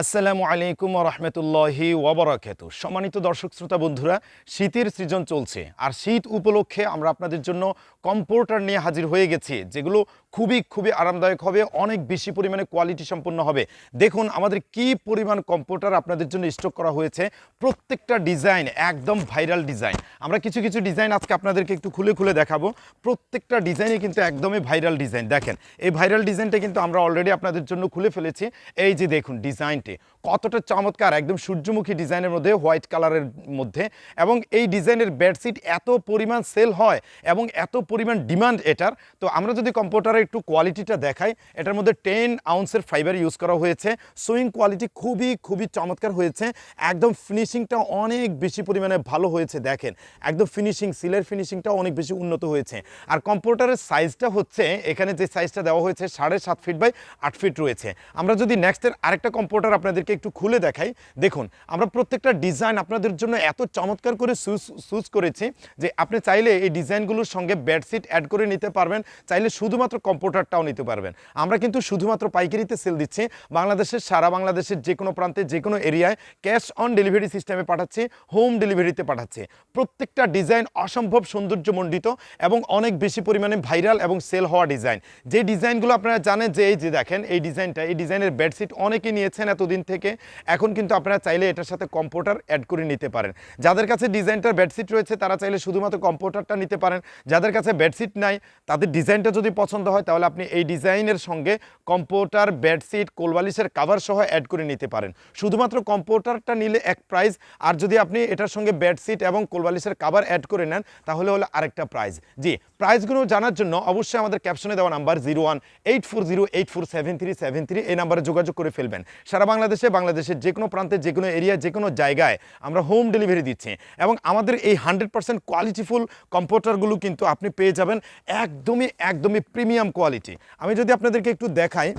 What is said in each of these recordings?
আসসালামু আলাইকুম রহমতুল্লাহি ওবরাকাত সম্মানিত দর্শক শ্রোতা বন্ধুরা, শীতের সৃজন চলছে। আর শীত উপলক্ষে আমরা আপনাদের জন্য কম্পোর্টার নিয়ে হাজির হয়ে গেছি, যেগুলো খুবই খুবই আরামদায়ক হবে, অনেক বেশি পরিমাণে কোয়ালিটি সম্পন্ন হবে। দেখুন, আমাদের কি পরিমাণ কম্পিউটার আপনাদের জন্য স্টক করা হয়েছে, প্রত্যেকটা ডিজাইন একদম ভাইরাল ডিজাইন আমরা কিছু কিছু ডিজাইন আজকে আপনাদেরকে একটু খুলে খুলে দেখাবো। প্রত্যেকটা ডিজাইনে কিন্তু একদমই ভাইরাল ডিজাইন দেখেন, এই ভাইরাল ডিজাইনটা কিন্তু আমরা অলরেডি আপনাদের জন্য খুলে ফেলেছি। এই যে দেখুন ডিজাইনটি কতটা চমৎকার, একদম সূর্যমুখী ডিজাইনের মধ্যে, হোয়াইট কালারের মধ্যে। এবং এই ডিজাইনের বেডশিট এত পরিমাণ সেল হয় এবং এত পরিমাণ ডিমান্ড এটার। তো আমরা যদি কম্পিউটারে একটু কোয়ালিটিটা দেখাই, এটার মধ্যে টেন আউন্সের ফাইবার ইউজ করা হয়েছে। সুইং কোয়ালিটি খুবই খুবই চমৎকার হয়েছে। একদম ফিনিশিংটা অনেক বেশি পরিমাণে ভালো হয়েছে, দেখেন। একদম ফিনিশিং, সিলের ফিনিশিংটা অনেক বেশি উন্নত হয়েছে। আর কম্পিউটারের সাইজটা হচ্ছে, এখানে যে সাইজটা দেওয়া হয়েছে, সাড়ে সাত ফিট বাই আট ফিট রয়েছে। আমরা যদি নেক্সটের আরেকটা কম্পিউটার আপনাদেরকে একটু খুলে দেখাই। দেখুন, আমরা প্রত্যেকটা ডিজাইন আপনাদের জন্য এত চমৎকার করে সুজ করেছি যে আপনি চাইলে এই ডিজাইনগুলোর সঙ্গে বেডশিট অ্যাড করে নিতে পারবেন, চাইলে শুধুমাত্র কম্পিউটারটাও নিতে পারবেন। আমরা কিন্তু শুধুমাত্র পাইকারিতে সেল দিচ্ছি, বাংলাদেশের, সারা বাংলাদেশের যে কোনো প্রান্তে, যে কোনো এরিয়ায় ক্যাশ অন ডেলিভারি সিস্টেমে পাঠাচ্ছি হোম ডেলিভারিতে পাঠাচ্ছি। প্রত্যেকটা ডিজাইন অসম্ভব সৌন্দর্যমণ্ডিত এবং অনেক বেশি পরিমাণে ভাইরাল এবং সেল হওয়া ডিজাইন। যে ডিজাইনগুলো আপনারা জানেন যে, এই যে দেখেন, এই ডিজাইনটা, এই ডিজাইনের বেডশিট অনেকে নিয়েছেন এতদিন থেকে এখন কিন্তু আপনারা চাইলে এটার সাথে কম্পিউটার অ্যাড করে নিতে পারেন। যাদের কাছে ডিজাইনটার বেডশিট রয়েছে, তারা চাইলে শুধুমাত্র কম্পিউটারটা নিতে পারেন। যাদের কাছে বেডশিট নাই, তাদের ডিজাইনটা যদি পছন্দ হয়, তাহলে আপনি এই ডিজাইনের সঙ্গে কম্পিউটার বেডশিট কোলবালিশের কাভার সহ অ্যাড করে নিতে পারেন। শুধুমাত্র কম্পিউটারটা নিলে এক প্রাইস আর যদি আপনি এটার সঙ্গে বেডশিট এবং কোলবালিশের কাভার অ্যাড করে নেন, তাহলে হলো আরেকটা প্রাইস জি প্রাইসগুলো জানার জন্য অবশ্যই আমাদের ক্যাপশনে দেওয়া number zero one eight four zero eight four seven three seven three এই নাম্বারে যোগাযোগ করে ফেলবেন। সারা বাংলাদেশে বাংলাদেশের যে কোনো প্রান্তে যে কোনো এরিয়া যে কোনো জায়গায় আমরা হোম ডেলিভারি দিচ্ছি। এবং আমাদের এই হান্ড্রেড পার্সেন্ট কোয়ালিটিফুল কম্পিউটারগুলো কিন্তু আপনি পেয়ে যাবেন। একদমই একদমই প্রিমিয়াম কোয়ালিটি আমি যদি আপনাদেরকে একটু দেখাই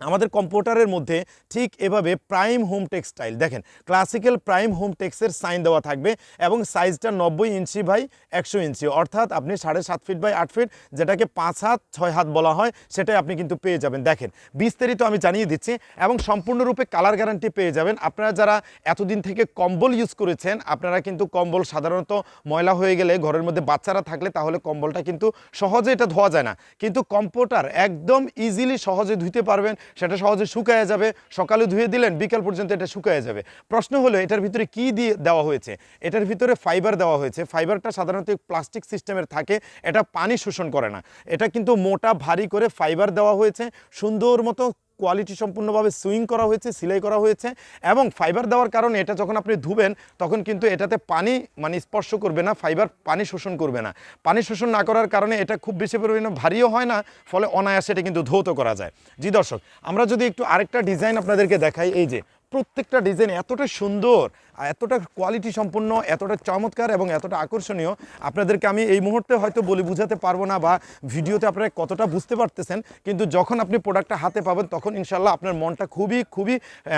আমাদের কম্পিউটারের মধ্যে ঠিক এভাবে প্রাইম হোম টেক্সটাইল দেখেন ক্লাসিক্যাল প্রাইম হোম টেক্সের সাইন দেওয়া থাকবে এবং সাইজটা নব্বই ইঞ্চি বাই একশো ইঞ্চি। অর্থাৎ আপনি সাড়ে সাত ফিট বাই আট ফিট যেটাকে পাঁচ হাত, ছয় হাত বলা হয়, সেটাই আপনি কিন্তু পেয়ে যাবেন। দেখেন, বিস্তারিত আমি জানিয়ে দিচ্ছি এবং সম্পূর্ণরূপে কালার গ্যারান্টি পেয়ে যাবেন। আপনারা যারা এতদিন থেকে কম্বল ইউজ করেছেন, আপনারা কিন্তু কম্বল সাধারণত ময়লা হয়ে গেলে ঘরের মধ্যে বাচ্চারা থাকলে তাহলে কম্বলটা কিন্তু সহজে এটা ধোয়া যায় না। কিন্তু কম্পিউটার একদম ইজিলি সহজে ধুতে পারবেন সেটা সহজে শুকায় যাবে। সকালে ধুয়ে দিলেন, বিকাল পর্যন্ত এটা শুকায় যাবে। প্রশ্ন হলো, এটার ভিতরে কি দিয়ে দেওয়া হয়েছে? এটার ভিতরে ফাইবার দেওয়া হয়েছে। ফাইবারটা সাধারণত প্লাস্টিক সিস্টেমের থাকে, এটা পানি শোষণ করে না। এটা কিন্তু মোটা, ভারী করে ফাইবার দেওয়া হয়েছে। সুন্দর মতো কোয়ালিটি সম্পূর্ণভাবে সুইং করা হয়েছে, সেলাই করা হয়েছে এবং ফাইবার দেওয়ার কারণে এটা যখন আপনি ধুবেন, তখন কিন্তু এটাতে পানি মানে স্পর্শ করবে না ফাইবার পানি শোষণ করবে না। পানি শোষণ না করার কারণে এটা খুব বেশি পরিমাণে ভারীও হয় না, ফলে অনায়াসে এটা কিন্তু ধৌত করা যায়। জি দর্শক, আমরা যদি একটু আরেকটা ডিজাইন আপনাদেরকে দেখাই, এই যে প্রত্যেকটা ডিজাইন এতটা সুন্দর এতটা কোয়ালিটি সম্পন্ন, এতটা চমৎকার এবং এতটা আকর্ষণীয়। আপনাদেরকে আমি এই মুহূর্তে হয়তো বলে বুঝাতে পারব না বা ভিডিওতে আপনারা কতটা বুঝতে পারতেছেন, কিন্তু যখন আপনি প্রোডাক্টটা হাতে পাবেন, তখন ইনশাল্লাহ আপনার মনটা খুবই খুবই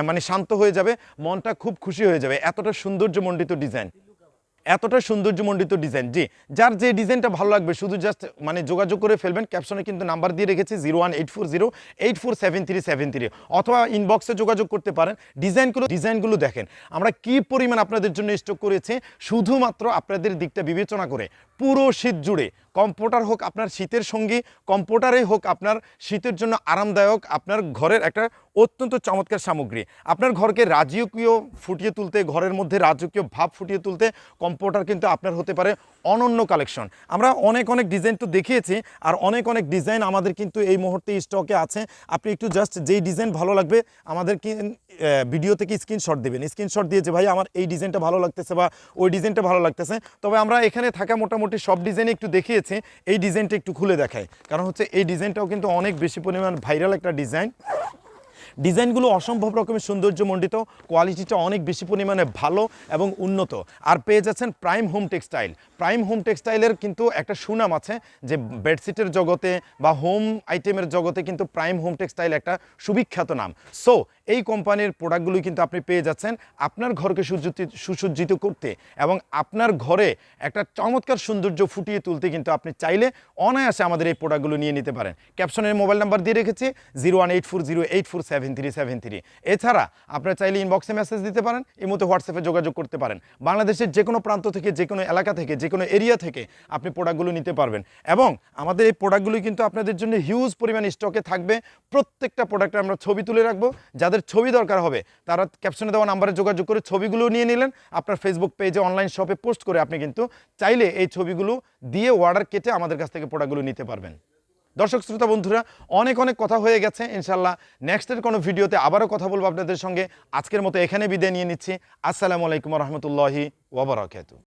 মানে শান্ত হয়ে যাবে, মনটা খুব খুশি হয়ে যাবে। এতটা সৌন্দর্যমণ্ডিত ডিজাইন এতটা সৌন্দর্যমণ্ডিত ডিজাইন জি, যার যে ডিজাইনটা ভালো লাগবে, শুধু জাস্ট মানে যোগাযোগ করে ফেলবেন ক্যাপশনে কিন্তু নাম্বার দিয়ে রেখেছি zero one eight four zero eight four seven three seven three অথবা ইনবক্সে যোগাযোগ করতে পারেন। ডিজাইনগুলো ডিজাইনগুলো দেখেন, আমরা কি পরিমাণ আপনাদের জন্য স্টক করেছি, শুধুমাত্র আপনাদের দিকটা বিবেচনা করে, পুরো শীত জুড়ে। কম্পিউটার হোক আপনার শীতের সঙ্গী কম্পিউটারে হোক আপনার শীতের জন্য আরামদায়ক, আপনার ঘরের একটা অত্যন্ত চমৎকার সামগ্রী। আপনার ঘরকে রাজকীয় ফুটিয়ে তুলতে, ঘরের মধ্যে রাজকীয় ভাব ফুটিয়ে তুলতে কম্পিউটার কিন্তু আপনার হতে পারে অনন্য কালেকশন। আমরা অনেক অনেক ডিজাইন তো দেখিয়েছি, আর অনেক অনেক ডিজাইন আমাদের কিন্তু এই মুহূর্তে স্টকে আছে। আপনি একটু জাস্ট যেই ডিজাইন ভালো লাগবে, আমাদের ভিডিও থেকে স্ক্রিনশট দেবেন। স্ক্রিনশট দিয়ে যে, ভাই, আমার এই ডিজাইনটা ভালো লাগতেছে বা ওই ডিজাইনটা ভালো লাগতেছে। তবে আমরা এখানে থাকা মোটামুটি সব ডিজাইন একটু দেখিয়েছি, এই ডিজাইনটা একটু খুলে দেখায় কারণ হচ্ছে এই ডিজাইনটাও কিন্তু অনেক বেশি পরিমাণ ভাইরাল একটা ডিজাইন ডিজাইনগুলো অসম্ভব রকমের সৌন্দর্যমণ্ডিত, কোয়ালিটিটা অনেক বেশি পরিমাণে ভালো এবং উন্নত। আর পেয়ে যাচ্ছেন prime home textile. Prime home টেক্সটাইলের কিন্তু একটা সুনাম আছে যে বেডশিটের জগতে বা হোম আইটেমের জগতে কিন্তু প্রাইম হোম টেক্সটাইল একটা সুবিখ্যাত নাম। সো এই কোম্পানির প্রোডাক্টগুলোই কিন্তু আপনি পেয়ে যাচ্ছেন আপনার ঘরকে সুজ্জিত সুসজ্জিত করতে এবং আপনার ঘরে একটা চমৎকার সৌন্দর্য ফুটিয়ে তুলতে কিন্তু আপনি চাইলে অনায়াসে আমাদের এই প্রোডাক্টগুলো নিয়ে নিতে পারেন। ক্যাপশনের মোবাইল নাম্বার দিয়ে রেখেছি, zero one eight four zero eight four seven. Seven three seven three এছাড়া আপনারা চাইলে ইনবক্সে মেসেজ দিতে পারেন, এই মতো হোয়াটসঅ্যাপে যোগাযোগ করতে পারেন। বাংলাদেশের যে কোনো প্রান্ত থেকে যে কোনো এলাকা থেকে যে কোনো এরিয়া থেকে আপনি প্রোডাক্টগুলো নিতে পারবেন। এবং আমাদের এই প্রোডাক্টগুলি কিন্তু আপনাদের জন্য হিউজ পরিমাণ স্টকে থাকবে। প্রত্যেকটা প্রোডাক্টে আমরা ছবি তুলে রাখব। যাদের ছবি দরকার হবে, তারা ক্যাপশনে দেওয়া নাম্বারে যোগাযোগ করে ছবিগুলো নিয়ে নিলেন। আপনার ফেসবুক পেজে অনলাইন শপে পোস্ট করে আপনি কিন্তু চাইলে এই ছবিগুলো দিয়ে অর্ডার কেটে আমাদের কাছ থেকে প্রোডাক্টগুলো নিতে পারবেন। দর্শক শ্রোতা বন্ধুরা, অনেক অনেক কথা হয়ে গেছে ইনশাল্লাহ নেক্সটের কোনো ভিডিওতে আবারও কথা বলব আপনাদের সঙ্গে। আজকের মতো এখানে বিদায় নিয়ে নিচ্ছি। আসসালামু আলাইকুম রহমতুল্লাহি ওবরাকাতু